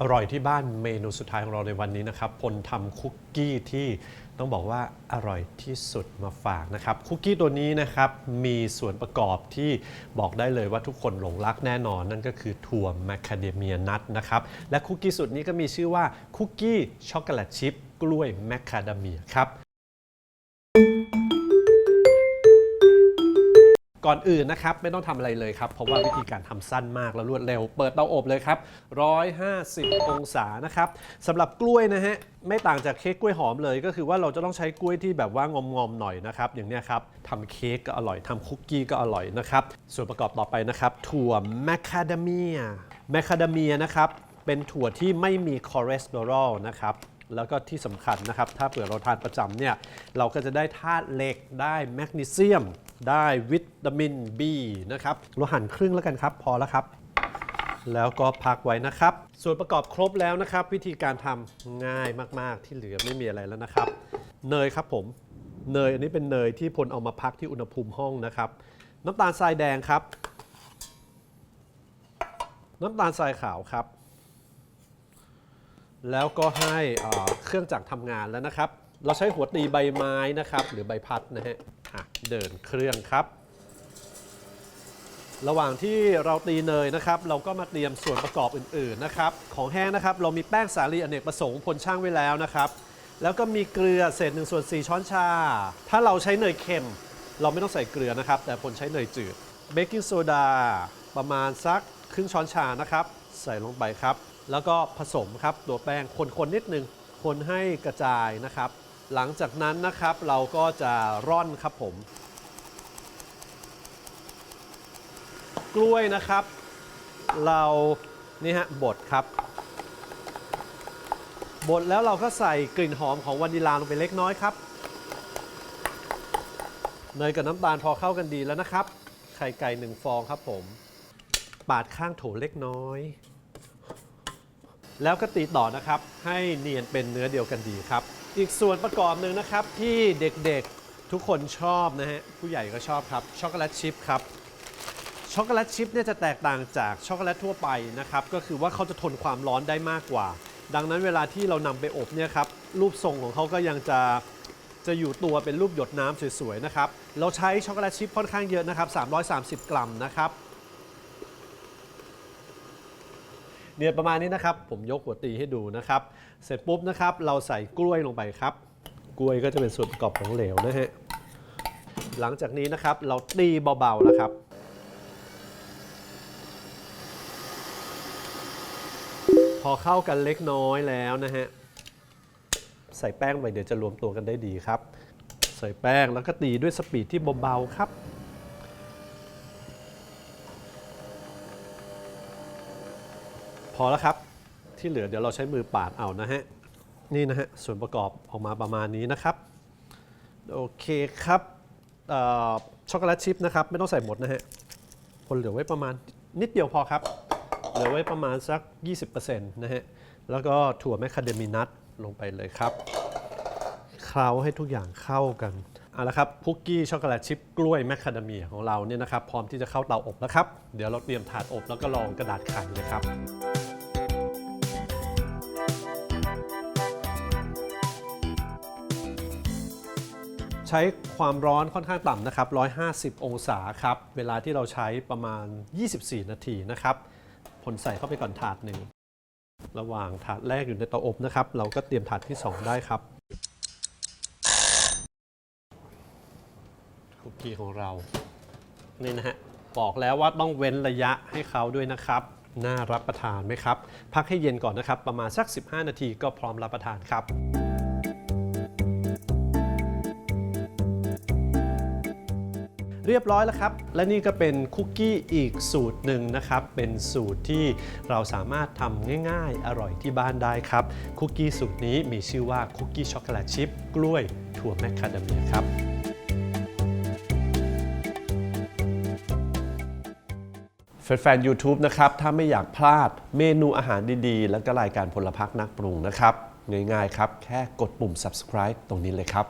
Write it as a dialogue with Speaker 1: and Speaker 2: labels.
Speaker 1: อร่อยที่บ้านเมนูสุดท้ายของเราในวันนี้นะครับพลทำคุกกี้ที่ต้องบอกว่าอร่อยที่สุดมาฝากนะครับคุกกี้ตัวนี้นะครับมีส่วนประกอบที่บอกได้เลยว่าทุกคนหลงรักแน่นอน นั่นก็คือถั่วแมคคาเดเมียนัทนะครับและคุกกี้สุดนี้ก็มีชื่อว่าคุกกี้ช็อกโกแลตชิพกล้วยแมคคาเดเมียครับ ก่อนอื่นนะครับไม่ต้องทำอะไรเลยครับ เพราะว่าวิธีการทำสั้นมากและรวดเร็ว เปิดเตาอบเลยครับ 150 องศานะครับสำหรับกล้วยนะฮะไม่ต่างจากเค้กกล้วยหอมเลย ก็คือว่าเราจะต้องใช้กล้วยที่แบบว่างอมๆหน่อยนะครับ อย่างนี้ครับทำเค้กก็อร่อยทำคุกกี้ก็อร่อยนะครับ ส่วนประกอบต่อไปนะครับ ถั่วแมคคาเดเมียแมคคาเดเมียนะครับเป็นถั่วที่ไม่มีคอเลสเตอรอลนะครับแล้วก็ที่สำคัญนะครับ ถ้าเผื่อเราทานประจำเนี่ย เราก็จะได้ธาตุเหล็กได้แมกนีเซียม ได้วิตามิน B นะครับเราหั่นครึ่งแล้วกันครับ พอแล้วครับ แล้วก็พักไว้นะครับ ส่วนประกอบครบแล้วนะครับ วิธีการทำง่ายมาก ๆ ที่เหลือไม่มีอะไรแล้วนะครับ เนยครับผม เนยอันนี้เป็นเนยที่พลเอามาพักที่อุณหภูมิห้องนะครับ น้ำตาลทรายแดงครับ น้ำตาลทรายขาวครับ แล้วก็ให้เครื่องจักรทำงานแล้วนะครับเราใช้หัวตีใบไม้นะครับ หรือใบพัดนะฮะ อะเดินเครื่องครับ ระหว่างที่เราตีเนยนะครับ เราก็มาเตรียมส่วนประกอบอื่นๆนะครับ ของแห้งนะครับ เรามีแป้งสาลีอเนกประสงค์พลช่างไว้แล้วนะครับ แล้วก็มีเกลือเศษ1ส่วน4ช้อนชา ถ้าเราใช้เนยเค็ม เราไม่ต้องใส่เกลือนะครับ แต่พลใช้เนยจืดเบกกิ้งโซดาประมาณสักครึ่งช้อนชานะครับ ใส่ลงไปครับ แล้วก็ผสมครับตัวแป้งคนๆนิดนึงคนให้กระจายนะครับ หลังจากนั้นนะครับเราก็จะร่อนครับผม กล้วยนะครับ เรานี่ฮะบดครับบดแล้วเราก็ใส่กลิ่นหอมของวานิลาลงไปเล็กน้อยครับเนยกับน้ำตาลพอเข้ากันดีแล้วนะครับ ไข่ไก่หนึ่งฟองครับผม ปาดข้างโถเล็กน้อย แล้วก็ตีต่อนะครับ ให้เนียนเป็นเนื้อเดียวกันดีครับ อีกส่วนประกอบหนึ่งนะครับที่เด็กๆทุกคนชอบนะฮะผู้ใหญ่ก็ชอบครับช็อกโกแลตชิพครับช็อกโกแลตชิพเนี่ยจะแตกต่างจากช็อกโกแลตทั่วไปนะครับก็คือว่าเขาจะทนความร้อนได้มากกว่า ดังนั้นเวลาที่เรานำไปอบเนี่ยครับรูปทรงของเขาก็ยังจะจะอยู่ตัวเป็นรูปหยดน้ำสวยๆนะครับเราใช้ช็อกโกแลตชิพค่อนข้างเยอะนะครับ330 กรัมนะครับ เนี่ยประมาณนี้นะครับ ผมยกหัวตีให้ดูนะครับ เสร็จปุ๊บนะครับ เราใส่กล้วยลงไปครับ กล้วยก็จะเป็นส่วนประกอบของเหลวนะฮะหลังจากนี้นะครับ เราตีเบาๆแล้วครับพอเข้ากันเล็กน้อยแล้วนะฮะใส่แป้งไปเดี๋ยวจะรวมตัวกันได้ดีครับ ใส่แป้งแล้วก็ตีด้วยสปีดที่เบาๆครับ พอแล้วครับ ที่เหลือเดี๋ยวเราใช้มือปาดเอานะฮะ นี่นะฮะ ส่วนประกอบออกมาประมาณนี้นะครับ โอเคครับช็อกโกแลตชิพนะครับ ไม่ต้องใส่หมดนะฮะ คนเหลือไว้ประมาณนิดเดียวพอครับ เหลือไว้ประมาณสัก 20%นะฮะ แล้วก็ถั่วแมคคาเดมีนัทลงไปเลยครับ เคล้าให้ทุกอย่างเข้ากันเอาละครับคุกกี้ช็อกโกแลตชิพกล้วยแมคคาเดเมียของเราเนี่ยนะครับ พร้อมที่จะเข้าเตาอบแล้วครับ เดี๋ยวเราเตรียมถาดอบแล้วก็รองกระดาษไข่เลยครับ ใช้ความร้อนค่อนข้างต่ำนะครับ 150 องศาครับ เวลาที่เราใช้ประมาณ 24 นาทีนะครับผลใส่เข้าไปก่อนถาดหนึ่ง ระหว่างถาดแรกอยู่ในเตาอบนะครับ เราก็เตรียมถาดที่ 2 ได้ครับ คุกกี้ของเรา นี่นะฮะ บอกแล้วว่าต้องเว้นระยะให้เขาด้วยนะครับ น่ารับประทานไหมครับ พักให้เย็นก่อนนะครับ ประมาณสัก 15 นาทีก็พร้อมรับประทานครับ เรียบร้อยแล้วครับ และนี่ก็เป็นคุกกี้อีกสูตรหนึ่งนะครับ เป็นสูตรที่เราสามารถทำง่ายๆ อร่อยที่บ้านได้ครับ คุกกี้สูตรนี้มีชื่อว่าคุกกี้ช็อกโกแลตชิพกล้วยถั่วแมคคาเดเมียครับแฟนๆ YouTube นะครับ ถ้าไม่อยากพลาดเมนูอาหารดีๆ แล้วก็รายการพลพักนักปรุงนะครับ ง่ายๆ ครับ แค่กดปุ่ม subscribe ตรงนี้เลยครับ